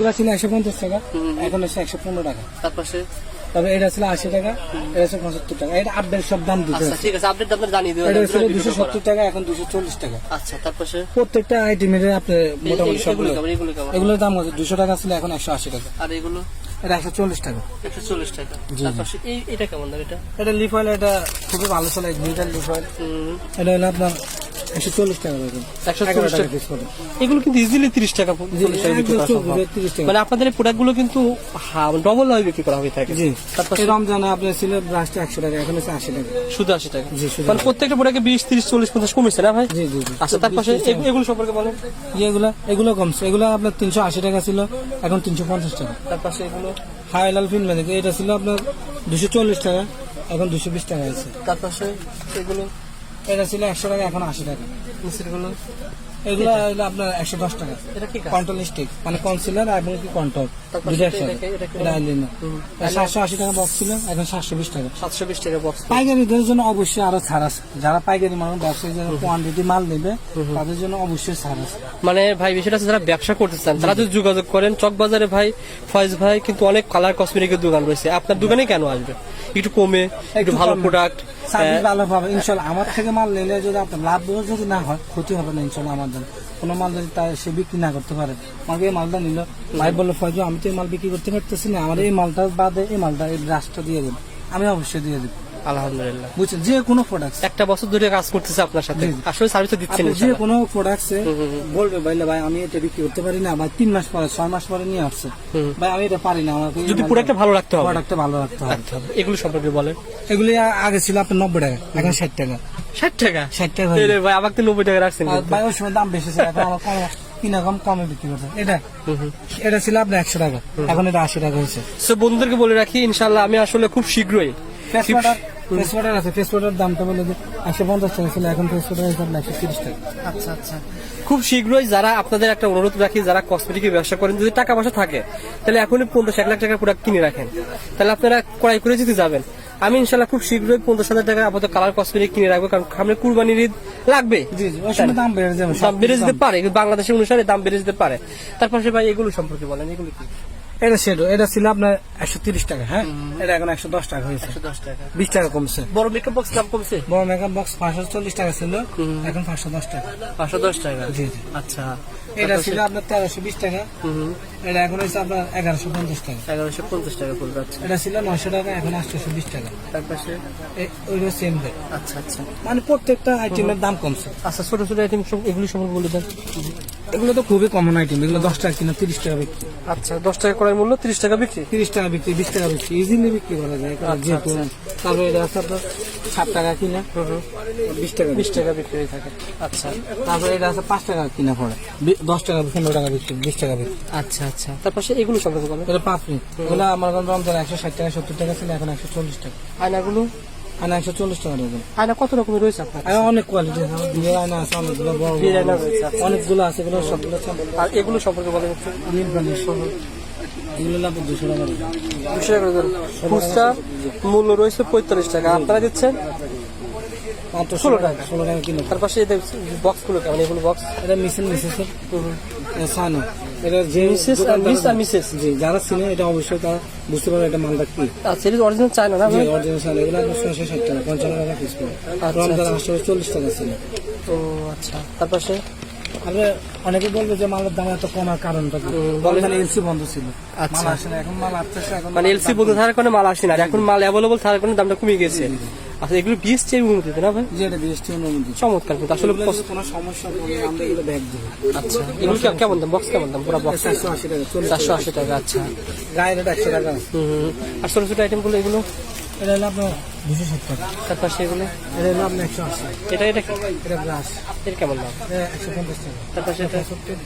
এগুলো ছিল একশো পঞ্চাশ টাকা এখন হচ্ছে একশো পনেরো টাকা। তার পাশে তবে এটা ছিল আশি টাকা এটা হচ্ছে পঁচাত্তর টাকা। এটা আপডেট সব দাম দুটো আচ্ছা ঠিক আছে আপডেট আপনার জানিয়ে দেবেন এটা ছিল দুশো সত্তর টাকা এখন দুশো চল্লিশ টাকা। আচ্ছা তার পাশে প্রত্যেকটা আইটেমের আপনার মোটামুটি সবগুলো এগুলোর দাম হচ্ছে দুশো টাকা ছিল এখন একশো আশি টাকা। আর এগুলো? এটা একশো চল্লিশ টাকা। একশো চল্লিশ টাকা। এই এটা কেমন দাম এটা? এটা লিফ অয়েল এটা খুবই ভালো চলে মিটার লিফ অয়েল এটা হলো আপনার একশো চল্লিশ টাকা একশো চল্লিশ টাকা পিস এগুলো কিন্তু ইজিলি তিরিশ টাকা মানে আপনাদের এই প্রোডাক্টগুলো কিন্তু ডবল ভাবে বিক্রি করা হয়ে থাকে। জি। তারপর এই রমজানে আপনার ছিল ব্রাশটা একশো টাকা এখন হচ্ছে আশি টাকা। শুধু আশি টাকা। জি, মানে প্রত্যেকটা প্রোডাক্টে বিশ তিরিশ চল্লিশ পঞ্চাশ কমেছে না ভাই? জি জি জি। আচ্ছা তার পাশে এগুলো সম্পর্কে বলেন। এগুলো এগুলো কমছে। এগুলো আপনার তিনশো আশি টাকা ছিল এখন তিনশো পঞ্চাশ টাকা। তার পাশে এগুলো? হাই লাল ফিন মানে এটা ছিল আপনার দুশো চল্লিশ টাকা এখন দুশো বিশ টাকা আছে। তার পাশে এগুলো? এটা ছিল একশো টাকা এখন আশি টাকা। মিষ্টিগুলো এগুলো হলো আপনার একশো দশ টাকা। এটা কন্ট্রোল স্টিক মানে কনসিলার এবং কি কন্ট্রোল। সাতশো আশি টাকা বক্স ছিল এখন সাতশো বিশ টাকা। সাতশো বিশ টাকা বক্স পাইকারিদের জন্য অবশ্যই আরও ছাড় আছে। যারা পাইকারি মানুষ ব্যবসায়ী যারা কোয়ান্টিটি মাল নেবে তাদের জন্য অবশ্যই ছাড় আছে। মানে ভাই বিষয়টা হচ্ছে যারা ব্যবসা করতে চান তারা যদি যোগাযোগ করেন চক বাজারে ভাই ফয়েজ ভাই কিন্তু অনেক কালার কসমেটিকের দোকান রয়েছে। আপনার দোকানে কেন আসবে? একটু কমে একটু ভালো প্রোডাক্ট সার্ভিস ভালো পাবে। ইনশাল্লাহ আমার থেকে মাল নিলে যদি আপনার লাভ যদি না হয় ক্ষতি হবে না ইনশাল্লাহ আমার জন্য। কোনো মাল যদি তার সে বিক্রি না করতে পারে। আমাকে এই মালটা নিল। ভাই বলল ফয়জু আমি তো এই মাল বিক্রি করতে পারতেছি না। আমার এই মালটা বাদে এই মালটা এই ব্রাশটা দিয়ে দেবো। আমি অবশ্যই দিয়ে দেবো। আলহামদুলিল্লাহ। বুঝছেন যে কোনো প্রোডাক্ট একটা বছর ধরে কাজ করতেছে আপনার সাথে। আসলে সার্ভিস দিচ্ছেন যে। কোনো প্রোডাক্টসে বলবে ভাই আমি এটা বিক্রি করতে পারি না ভাই তিন মাস পরে ছয় মাস পরে নিয়ে আসছে। ভাই আমি এটা পারি না আমাকে যদি প্রোডাক্টটা ভালো রাখতে হবে। প্রোডাক্টটা ভালো রাখতে হবে। এগুলো সম্পর্কে বলেন। এগুলি আগে ছিল আপনার নব্বই টাকা এখন ষাট টাকা। ষাট টাকা? ষাট টাকা ভাই আমাকে তো নব্বই টাকা রাখছেন ভাই ওই সময় দাম বেশি ছিল এখন আমার কম। কিনা কম কমে বিক্রি করতে এটা? এটা ছিল আপনার একশো টাকা এখন এটা আশি টাকা হয়েছে। বন্ধুদেরকে বলে রাখি ইনশাল্লাহ আমি আসলে খুব শীঘ্রই ফেস ওয়াটার ফেস ওয়াটার আছে। ফেস ওয়াটার দামটা বলে যে একশো পঞ্চাশ টাকা ছিল এখন ফেস ওয়াটার হিসাবে একশো তিরিশ টাকা। আচ্ছা আচ্ছা। খুব শীঘ্রই যারা আপনাদের একটা অনুরোধ রাখি যারা কসমেটিকের ব্যবসা করেন যদি টাকা পয়সা থাকে তাহলে এখনই পঞ্চাশ এক লাখ টাকার প্রোডাক্ট কিনে রাখেন। তাহলে আপনারা ক্রয় করে যদি যাবেন আমি ইনশাল্লাহ খুব শীঘ্রই পঞ্চাশ হাজার টাকা আপাতত কালার কসমেটিক কিনে রাখব কারণ সামনে কুরবানির ঈদ লাগবে। দাম বেড়ে যেতে পারে বাংলাদেশের অনুসারে দাম বেড়ে যেতে পারে। তারপর সে ভাই এগুলো সম্পর্কে বলেন এগুলো কি? এটা শেডো এটা ছিল আপনার একশো তিরিশ টাকা হ্যাঁ? এটা এখন একশো দশ টাকা হয়েছে। বিশ টাকা কমছে। বড় মেকআপ বক্স দাম কমছে? বড় মেকআপ বক্স পাঁচশো চল্লিশ টাকা ছিল এখন পাঁচশো দশ টাকা। পাঁচশো দশ টাকা? জি জি। আচ্ছা। এটা ছিল আপনার তেরোশো বিশ টাকা। এটা এখন হচ্ছে আপনার এগারোশো পঞ্চাশ টাকা। এগারোশো পঞ্চাশ টাকা পড়বে আচ্ছা এটা ছিল নয়শো টাকা এখন আটশোশো বিশ টাকা। তারপর সে এ- সেম রেট আচ্ছা আচ্ছা। মানে প্রত্যেকটা আইটেমের দাম কমছে। আচ্ছা ছোট ছোট আইটেম সব এগুলি সম্পর্কে বলে দেন। এগুলো তো খুবই কমন আইটেম এগুলো দশ টাকা কিনা তিরিশ টাকা বিক্রি। আচ্ছা দশ টাকা করার মূল্য তিরিশ টাকা বিক্রি? তিরিশ টাকা বিক্রি বিশ টাকা বিক্রি ইজিলি বিক্রি করা যায়। যেহেতু তারপরে এটা আছে আপনার সাত টাকা কিনা বিশ টাকা বিশ টাকা বিক্রি হয়ে থাকে। আচ্ছা। তারপরে এটা আছে পাঁচ টাকা কিনা পড়ে। দশ টাকা পনেরো টাকা বিক্রি বিশ টাকা বিক্রি। আচ্ছা আচ্ছা। তারপর সে এগুলো সম্পর্কে এটা পাঁচ মিনিট। ওগুলো আমার রমজান একশো ষাট টাকা সত্তর টাকা ছিল এখন একশো চল্লিশ টাকা। আয়নাগুলো? আয়না একশো চল্লিশ টাকা ডজন আয়না কত রকমের রয়েছে আপনার অনেক কোয়ালিটি আছে। বিয়ের আয়না আছে অনেকগুলো বড় বড়। বিয়ের আয়না রয়েছে, আচ্ছা। অনেকগুলো আছে এগুলো সবগুলো আর এগুলো সম্পর্কে নীল পানি এগুলো লাভ দুশো টাকা দুশো টাকা খুচরা মূল্য রয়েছে পঁয়তাল্লিশ টাকা। আপনারা দিচ্ছেন? মাত্র ষোলো টাকা। ষোলো টাকা কিলো। তার পাশে বক্সগুলো কেমন এগুলো বক্স এটা মিসেন মিসেসের সানো। এটা যে মিসেস আর মিস আর মিসেস। জি যারা চিনে এটা অবশ্যই তারা বুঝতে পারবে এটা মালটা কি। আচ্ছা এটা অরিজিনাল চায়না না জি অরিজিনাল সানো এগুলো আপনার ছয়শো ষাট টাকা পঞ্চান্ন টাকা পিস করে। আচ্ছা, রমজান আসলে চল্লিশ টাকা ছিল। ও আচ্ছা। তার পাশে? আরে অনেকে বলবে যে মালের দাম এত কমার কারণটা মানে এলসি বন্ধ ছিল। আচ্ছা। এখন মাল আসতেছে এখন মানে এলসি বন্ধ থাকার কারণে মাল আসে না আর এখন মাল অ্যাভেলেবল থাকার কারণে দামটা কমে গেছে। আচ্ছা এগুলো বিএস চেয়ে উন্নতিতে না ভাই? যে এটা বিএসটি অনুমতি। চমৎকার কিন্তু আসলে কোনো সমস্যা পড়লে আমরা এগুলো ব্যাগ দেবো। আচ্ছা এগুলো কেমন দাম? বক্স কেমন দাম? পুরো বক্স চারশো আশি টাকা চল্লিশ চারশো আশি টাকা আচ্ছা। গায়ের এটা একশো টাকা। হুম আর ছোট ছোট আইটেমগুলো এগুলো? এটা হলো আপনার দুশো ষাট টাকা তার পাশে এগুলো? এটা হলো আপনার একশো আশি। এটা এটা কি? এটা ব্রাশ এর কেমন দাম একশো পঞ্চাশ টাকা। তার পাশে এটা সত্তর।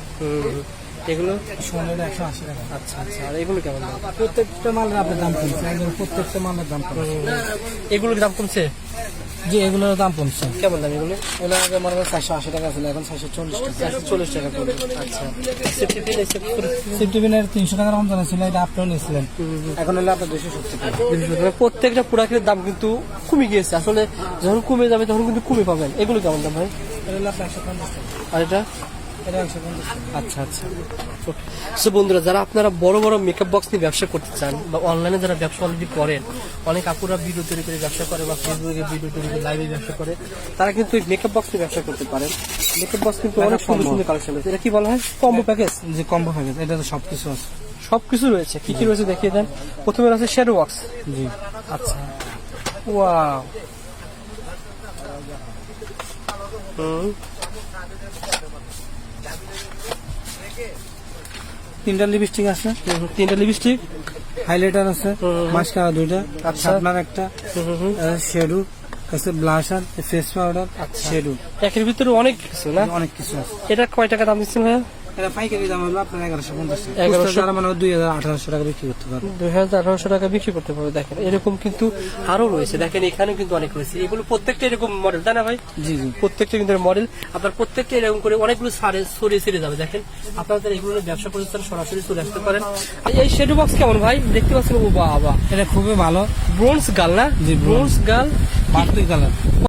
এগুলো? সোনা একশো আশি টাকা। আচ্ছা আচ্ছা। আর এগুলো কেমন দাম প্রত্যেকটা মালের আপনার দাম কমছে। প্রত্যেকটা মালের দাম কমছে। এগুলোর দাম কমছে? জি এগুলোর দাম কমছে কেমন দাম এগুলো? এগুলো আগে মনে হয় চারশো আশি টাকা ছিল এখন চারশো চল্লিশ টাকা। চল্লিশ টাকা পড়বে আচ্ছা। সেফটি পিন সেফটি সিফটি তিনশো টাকার রমজান ছিল এটা আপনিও নিয়েছিলেন। এখন হলো আপনার দুশো সত্তর টাকা। প্রত্যেকটা প্রোডাক্টের দাম কিন্তু কমে গিয়েছে। আসলে যখন কমে যাবে তখন কিন্তু কমে পাবেন। এগুলো কেমন দাম ভাই? এটা হলো আপনার একশো পঞ্চাশ টাকা। আর এটা? আচ্ছা আচ্ছা। সো বন্ধুরা যারা আপনারা বড় বড় মেকআপ বক্স নিয়ে ব্যবসা করতে চান বা অনলাইনে যারা ব্যবসা অলরেডি করেন অনেক আপুরা ভিডিও তৈরি করে ব্যবসা করে বা ফেসবুকে ভিডিও তৈরি করে লাইভে ব্যবসা করে তারা কিন্তু এই মেকআপ বক্স নিয়ে ব্যবসা করতে পারেন। মেকআপ বক্স কিন্তু অনেক সুন্দর সুন্দর কালেকশন রয়েছে। এটা কি বলা হয়? কম্বো প্যাকেজ যে কম্বো প্যাকেজ এটা তো সবকিছু আছে। সবকিছু রয়েছে। কি কি রয়েছে দেখিয়ে দেন। প্রথমে আছে শ্যাডো বক্স জি। আচ্ছা। ওয়াও হুম। তিনটা লিপস্টিক আছে। তিনটা লিপস্টিক হাইলাইটার আছে। মাস্কারা দুইটা আচ্ছা। আপনার একটা শেডু আছে ব্লাশার ফেস পাউডার শেডু একের ভিতরে অনেক কিছু না? অনেক কিছু আছে। এটা কয় টাকা দাম দিচ্ছেন ভাইয়া? এটা পাইকারি দাম হলো আপনার এগারোশো পঞ্চাশ টাকা। 1100 খুচরা যারা মানে দুই হাজার আঠারোশো টাকা বিক্রি করতে পারবে। দুই হাজার আঠারোশো টাকা বিক্রি করতে পারবে দেখেন। এরকম কিন্তু আরও রয়েছে। দেখেন এখানে কিন্তু অনেক রয়েছে। এগুলো প্রত্যেকটা এরকম মডেল তাই না ভাই? জি জি। প্রত্যেকটা কিন্তু মডেল আপনার প্রত্যেকটা এরকম করে অনেকগুলো সারে সরিয়ে যাবে। দেখেন আপনাদের এগুলো ব্যবসা প্রতিষ্ঠান সরাসরি চলে আসতে পারেন। এই শেডু বক্স কেমন ভাই? দেখতে পাচ্ছেন? ও বাবা। এটা খুবই ভালো। ব্রোঞ্জ গাল না? জি। ব্রোঞ্জ গাল কালার